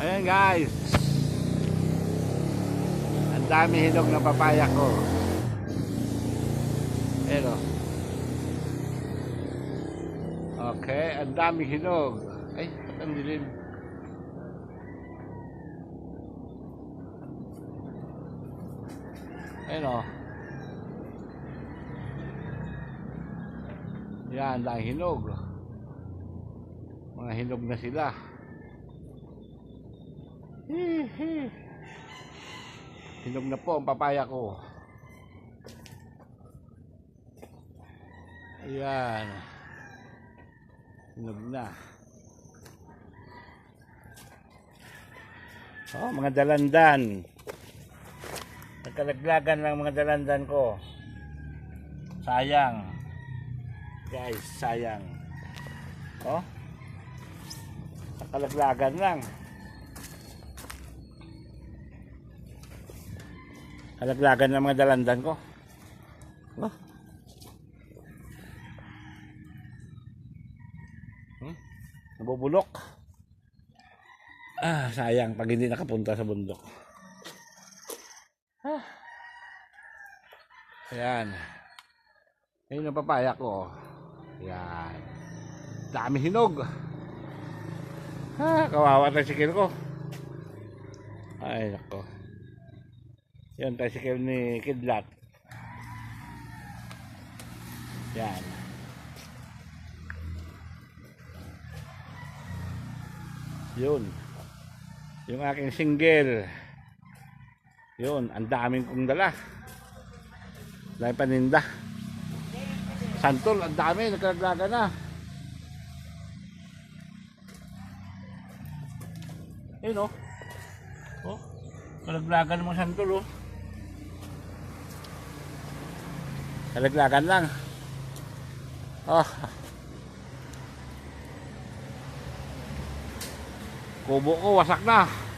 Ayan guys. Ang dami hinog ng papaya ko. Ayan o. Okay, ang dami hinog. Ay, ang dilim. Ayan o. Yan, ang hinog. Mga hinog na sila. Hihi. Hinog na po ang papaya ko. Ayan. Hinog na. Oh, mga dalandan. Nagkalaglagan lang mga dalandan ko. Sayang. Guys, sayang. Oh. Nakalaglagan lang. Kalaglagan ng mga dalandan ko. Oh. Nabubulok. Ah, sayang pag hindi nakapunta sa bundok. Ah. Ayan. Ayun ang papaya ko. Ayan. Dami hinog. Ah, kawawa ang tricycle ko. Ay, nako. Yan, tricycle ni Kidlat. Yan. Yun. Yung aking single. Yun, ang daming kong dala. Dahil paninda. Santol, ang dami, nagkaglaga na. Ayun oh. Oh, kalaglagan mo santol oh. Kalaglagan lang. Oh. Kubo ko wasak na.